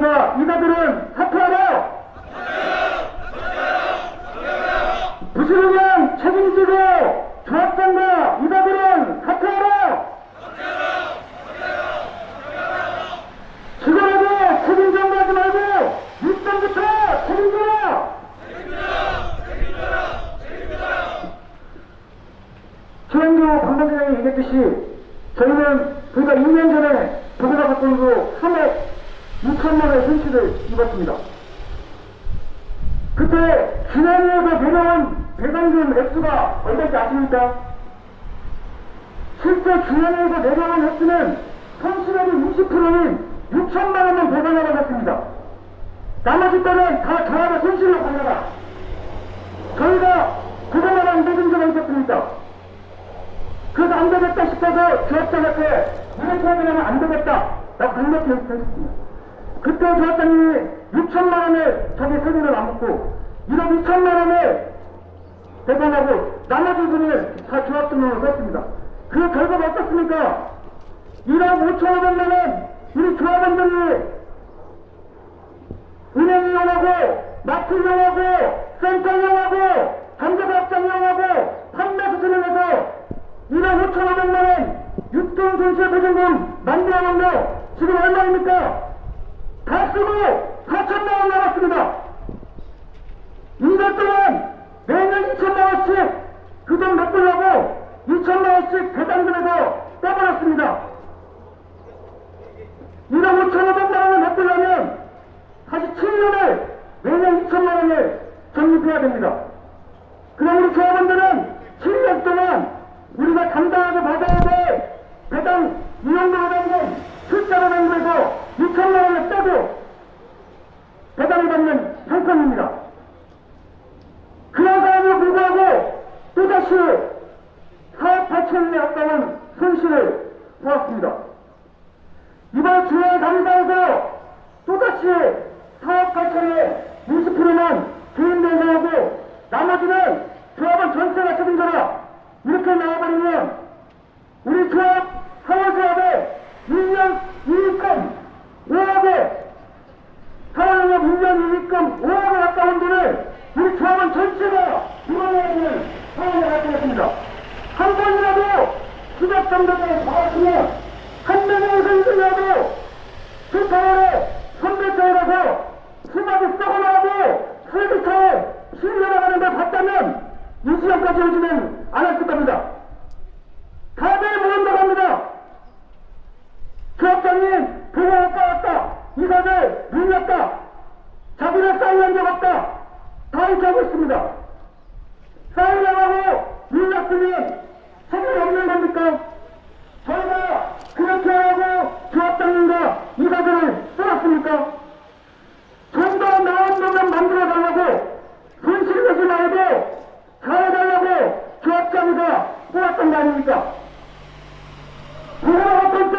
자, 이가들은 사퇴하라! 부실의장 책임지고 조합장과 이가들은 사퇴하라! 지금라도 책임 전가하지 말고 일선부터 책임져라! 최영교 방방장이 얘기했듯이 저희는 불과 2년 전에 보고가 갖고 있고 3억 6천만 원의 손실을 입었습니다. 그때 지난해에서 내려온 배당금 액수가 얼마인지 아십니까? 실제 지난해에서 내려온 액수는 손실액의 20%인 6천만 원만 배당을 받았습니다. 나머지 때는 다 저하고 손실을 받느라 저희가 그동안 안 되는 적이 있었습니까? 그래서 안 되겠다 싶어서 조합장한테 이렇게 하면 안 되겠다. 라고 강력히 했습니다. 그때 조합장님이 6천만 원을 자기 세금을 안 묻고 1억 2천만 원을 배당하고 나머지 분을 다 조합장님으로 썼습니다. 그 결과가 어떻습니까? 1억 5천만 원 우리 조합원들이 은행 이용하고 마트 이용하고 센터 이용하고 잠재사업장 이용하고 판매 수준을 해서 1억 5천만 원 육돈 손실 보증금 만들어놓으며 지금 얼마입니까? 다 쓰고 4천만 원 남았습니다. 2년 동안 매년 2천만 원씩 그돈 바꾸려고 2천만 원씩 배당금에서 빼버렸습니다. 1억 5천만 원을 바꾸려면 다시 7년을 매년 2천만 원을 적립해야 됩니다. 그럼 우리 조합원들은 7년 동안 우리가 감당하고 받아야 될 배당 이용료 배당금 숫자로 만들어서 2천만 원을 빼고 배당을 받는 형편입니다. 그런 상황에도 불구하고 또다시 사업 8천원에 가까운 손실을 보았습니다. 이번 주말 감사에서 또다시 사업 8천에 20%만 개인 배상하고 나머지는 조합원 전체가 책임져라 이렇게 나와버리면 우리 조합 사회조합의 1년 이익금 5억에 사회영업 1년 이익금 5억에 가까운 돈을 우리 조합원 전체가 이번에 있는 상황을 갖겠습니다. 한 번이라도 수백 정도에 나왔으면 한 명에서 1등이라도 출판원에 선배차에 가서 수박이 썩어 나가고 슬기차에 실려나가는 걸 봤다면 이 시간까지 오지는 않았을 겁니다. 다들 모른다고 합니다. 조합장님, 보고 왔다 왔다. 이사들 밀렸다. 자기네 사인한 적 없다. 다 이렇게 하고 있습니다. 사인하고 밀렸으면 책임이 없는 겁니까? 저희가 그렇게 하고 조합장님과 이사들을 쏘았습니까? 좀 더 나은 놈을 만들어달라고 손실 내지 말고 잘해달라고 조합장이가 뽑았던 거 아닙니까? 그거 어떤 때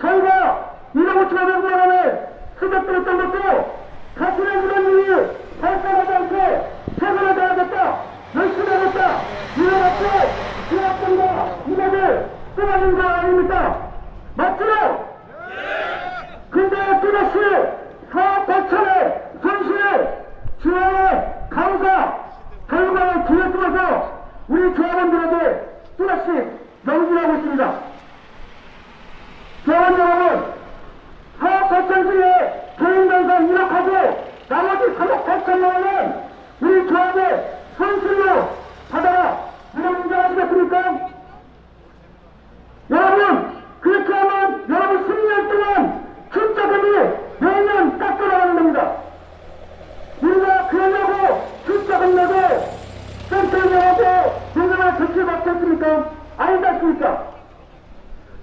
저희가 1억 5천만 원을 수백들었던 것도 다시는 이런 일이 발생하지 않게 최선을 다하겠다 열심히 하겠다 이래놓고 조합장과 이사들 쓰러진 거 아닙니까? 맞죠? 근데 또다시 사업 8천의 손실을 중앙의 감사 결과를 뒤에 두어서 우리 조합원들에게 또다시 명진하고 있습니다. 여러분, 사업 8천 중에 개인 변상 1억하고 나머지 3억 8천만 원은 우리 조합의 손실로 받아라. 이런 인정하시겠습니까? 여러분, 그렇게 하면 여러분 10년 동안 출자금이 매년 깎여나가는 겁니다. 우리가 그러려고 출자금 내고 센터 내고 연금을 대출 받겠습니까? 아니다 않습니까?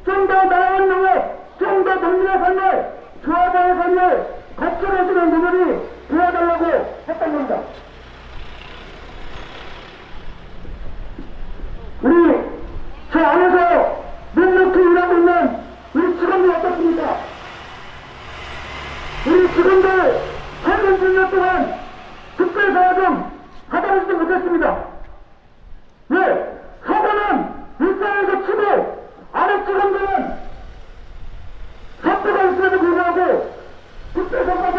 좀 더 나은 농업, 좀더 농민의 삶을, 조합원의 삶을 거쳐내주는 노력이 되어달라고 했던 겁니다. 우리 저 안에서 묵묵히 일하고 있는 우리 직원들 어떻습니까? 우리 직원들 8년 6년 동안 특별사과금 받아보지도 못했습니다. 왜? 서구는 일상에서 치고 아래 직원들은 사표가 있음에도 불구하고 특별사과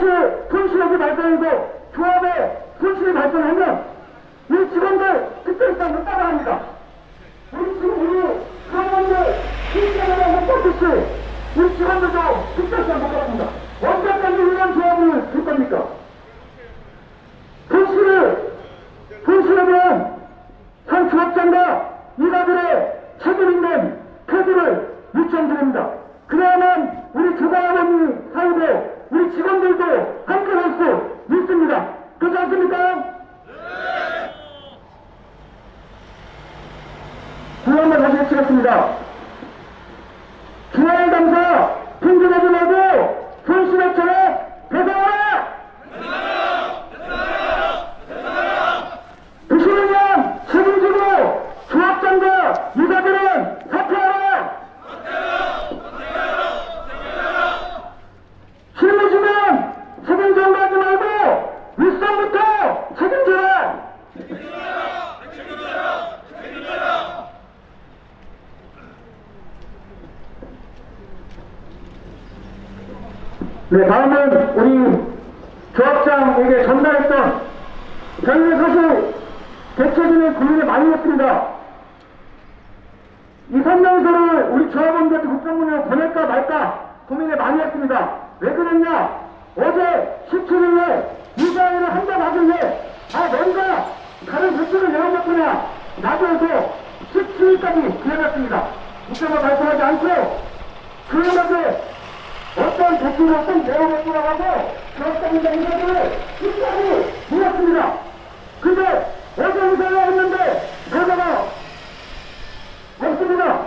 이것이 손실력이 발생이고 조합의 손실이 발생하면 우리 직원들 특별상을 따라합니다. 우리 지금 우리 못 받듯이 우리 직원들도 특별상 못 받습니다. 언제까지 이런 조합을 줄 겁니까? 손실을 손실하면 한 조합장과 이가들의 책임 있는 태도를 요청드립니다. 그래야만 우리 조가아버니 사이도 우리 직원들도 함께 할 수 있습니다. 그렇지 않습니까? 구원만 다시 해치겠습니다. 중앙감사 핑계대지 말고 손실업체에 배상하라! 부실은양 책임지고 조합장과 유가들은 사퇴하라! 실무지면 책임 전가하지 말고 윗선부터 책임져라! 네, 다음은 우리 조합장에게 전달했던 저희는 사실 대체진을 고민을 많이 했습니다. 이 설명서를 우리 조합원들한테 국정문으로 보낼까 말까 고민을 많이 했습니다. 왜 그랬냐? 어제 17일에 이사회를 한잔 하길래 아 뭔가 다른 대책을 내어봤구나 나도해서 17일까지 기다렸습니다. 국정을 발표하지 않고 그러면서 어떤 대책을 어떤 내어봤구나 하고 조합장이나 이사들을 끝까지 물었습니다. 근데 어제 이사회 했는데 결과가 없습니다.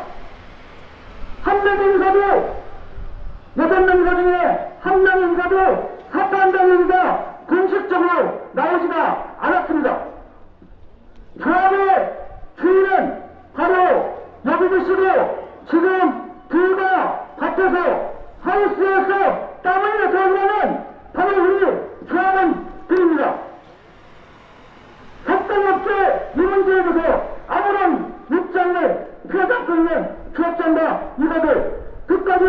한 명의 인사도 여섯 명 인사 중에 한 명의 인사도 사퇴한다는 얘기가 공식적으로 나오지가 않았습니다. 조합의 주인은 바로 여기 계시고 지금 둘다 밭에서 하우스에서 땀을 내서 일하는 바로 우리 조합원들입니다. 협동업체 이 문제에 대해서 아무런 입장을 펴지 않고 있는 조합장과 이사들 끝까지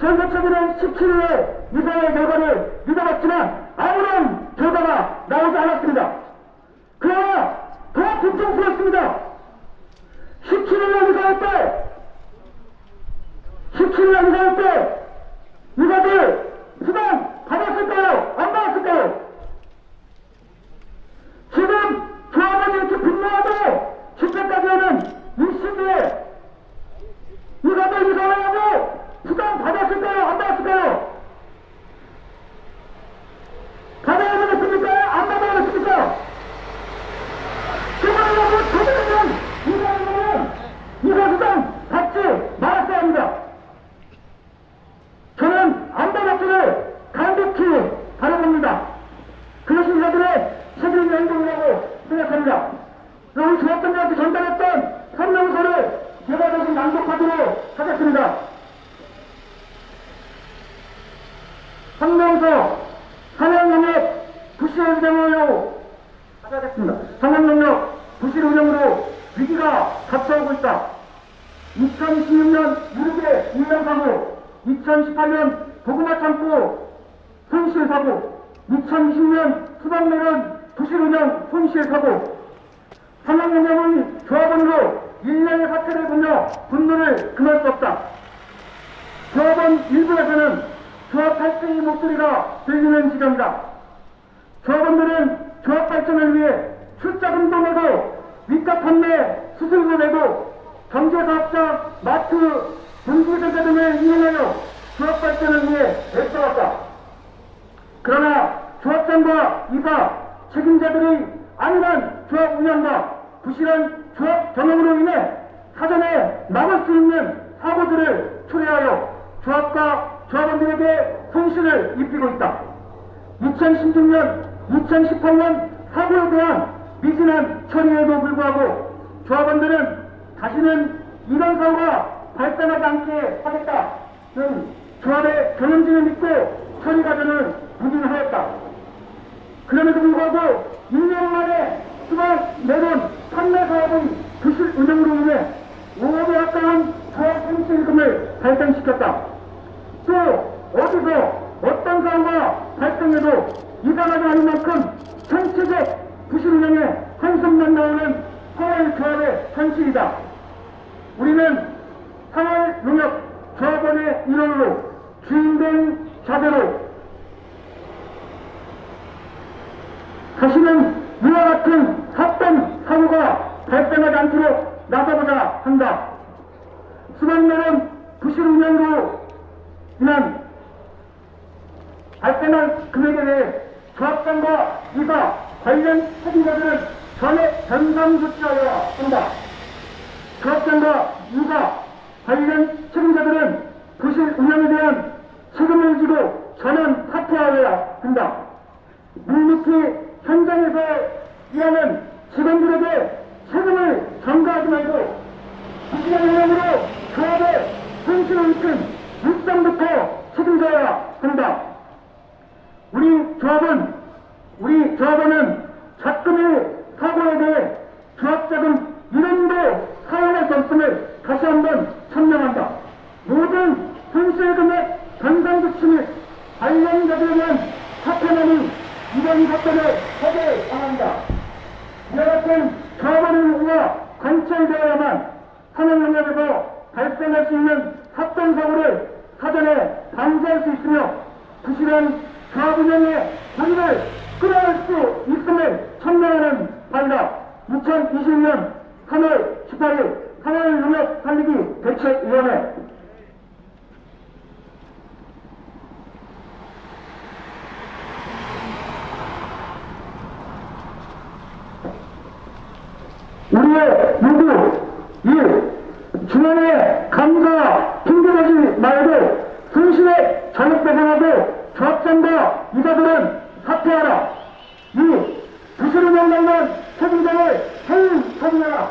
전세체들은 17일에 이사의 결과를 믿어봤지만 아무런 결과가 나오지 않았습니다. 그러나 더 걱정스럽습니다. 17일날 이사 할 때 17일날 이사 할 때 이사들 수당 받았을까요? 안 받았을까요? 지금 조합원이 이렇게 분노하고 집회까지 하는 이 시기에 이거도 이사하고 부담 받았을까요? 안 받았을까요? 받아야 되겠습니까? 안 받아야 되겠습니까? 그만하고 저들은 이사하면 이사 부담 받지 말았어야 합니다. 저는 안 받았기를 간곡히 바라봅니다. 그것이 이사들의 책임 있는 행동이라고 생각합니다. 우리 조합장님한테 전달했던 설명서를 제가 대신 낭독하도록 하겠습니다. 성명서 산업농업 부실 운영으로 하겠습니다. 산업농업 부실 운영으로 위기가 닥쳐오고 있다. 2016년 무르게 인명사고, 2018년 고구마 창고 손실 사고, 2020년 수박매는 부실 운영 손실 사고, 산업농협은 조합원으로 일련의 사태를 보며 분노를 금할 수 없다. 조합원 일부에서는 조합 탈퇴의 목소리가 들리는 지경이다. 조합원들은 조합 발전을 위해 출자금도 내고 밑값 판매 수수료 내고 경제사업자, 마트, 분기대제 등을 이용하여 조합 발전을 위해 애써왔다. 그러나 조합장과 이사 책임자들의 안일한 조합 운영과 부실한 조합 경영으로 인해 사전에 막을 수 있는 사고들을 초래하여 조합과 조합원들에게 손실을 입히고 있다. 2016년, 2018년 사고에 대한 미진한 처리에도 불구하고 조합원들은 다시는 이런 사고가 발생하지 않게 하겠다는 조합의 경영진을 믿고 처리 과정을 부진하였다. 그럼에도 불구하고 2년 만에 수박 내돈 판매 사업의 부실 운영으로 인해 5억에 가까운 조합 손실금을 발생시켰다. 또 어디서 어떤 사고가 발생해도 해도 이상하지 않을 만큼 운영에 한숨만 나오는 서울 조합의 현실이다. 우리는 상월 농협 조합원의 일원으로 주인된 자세로 다시는 이와 같은 헛된 사고가 발생하지 않도록 나서보자 한다. 수백만원 부실 운영으로 인한 발생한 금액에 대해 조합장과 이사 관련 책임자들은 전액 변상 조치하여야 한다. 조합장과 이사 관련 책임자들은 부실 운영에 대한 책임을 지고 전원 사퇴하여야 한다. 묵묵히 현장에서 일하는 직원들에게 책임을 전가하지 말고 부실한 운영으로 조합의 손실을 입힌 육상부터 책임져야 한다. 우리 조합은 우리 조합원은 작금의 사고에 대해 조합자금 1원도 사용할 수 없음을 다시 한번 천명한다. 모든 손실 금액 변상 조치 및 관련자들에 대한 사퇴만이 이런 것들을 하게 바란다. 이와 같은 조합원의 의무가 관철되어야만 산업영역에서 발생할 수 있는 사건 사고를 사전에 방지할 수 있으며 부실한 조합 운영의 문을 끊어낼 수 있음을 천명하는 바이다. 2020년 3월 18일 산업영역 살리기 대책위원회 우리의 요구 1. 중앙에 감사 핑계대지 말고 손실에 전액 배상하고 조합장과 이사들은 사퇴하라. 2. 부실 운영 관련 책임자를 해임 처분하라.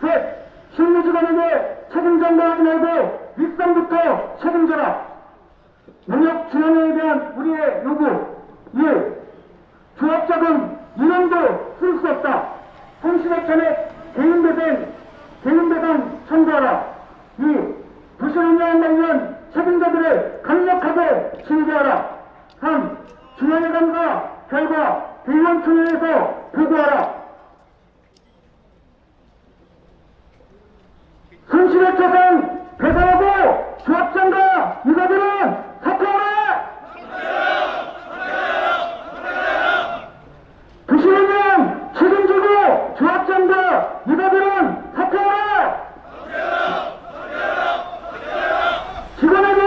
셋. 실무직원에게 책임 전가하지 말고 윗선부터 책임져라. 농협 중앙회에 대한 우리의 요구 1. 조합자금 2년도 쓸 수 없다. 손실액 전액 개인배상, 개인배상 청구하라. 2. 부실 운영 관련 책임자들을 징계하라. 3. 중앙회 감사 결과 대의원총회에서 보고하라. 손실액 자산 배상하고 조합장과 이사들은 사퇴하라! 부실운영 책임지고 조합장과 이사들은 사퇴하라! 직원에게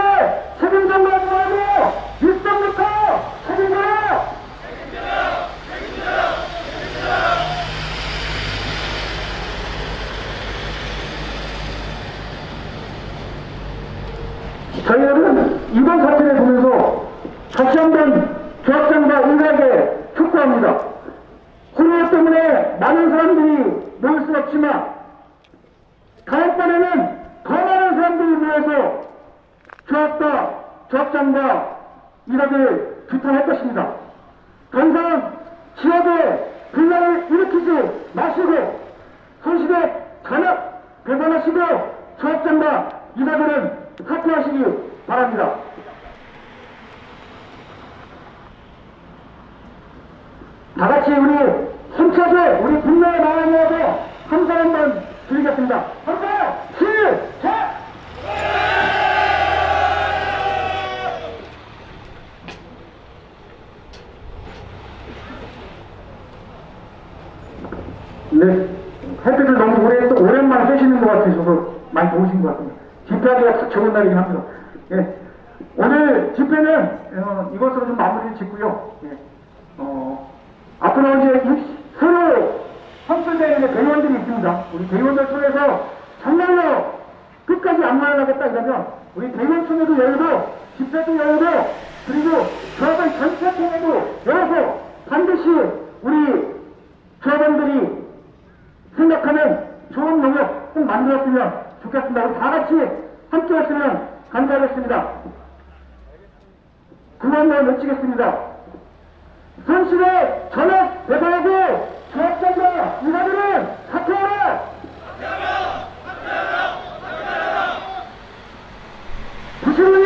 책임 전가하지 말고 일선부터 책임져라! 저희들은 이번 사태를 보면서 다시 한번 조합장과 인사에게 촉구합니다. 코로나 때문에 많은 사람들이 모일 수 없지만 다음번에는 더 많은 사람들이 모여서 조합장과 일하길 부탁할 것입니다. 더 이상 지역에 분란을 일으키지 마시고 손실에 전액 배상하시고 조합장과 이사들은 사퇴하시기 바랍니다. 다 같이 우리 힘차게 우리 분노의 모아서 함성 한번 드리겠습니다. 함성 시작! 네, 햇빛을 너무 오래, 또 오랜만에 쐬시는 것 같아서 많이 더우신 것 같습니다. 집회하기가 참 좋은 날이긴 합니다. 예. 오늘 집회는 어, 이것으로 좀 마무리를 짓고요. 예. 어, 앞으로 이제 이- 새로 선출되는 대의원들이 있습니다. 우리 대의원들 통해서 정말로 끝까지 안 말하겠다 이러면 우리 대의원 총회도 열고 집회도 열고 그리고 조합원 전체 총회도 열어서 반드시 우리 조합원들이 생각하는 좋은 영역 꼭 만들었으면 좋겠습니다. 우리 다 같이 함께 했으면 감사하겠습니다. 구원을 외치겠습니다. 손실에 전액 배상하고 조합장과 이사들은 사퇴하라! 부실운영 책임지고 조합장과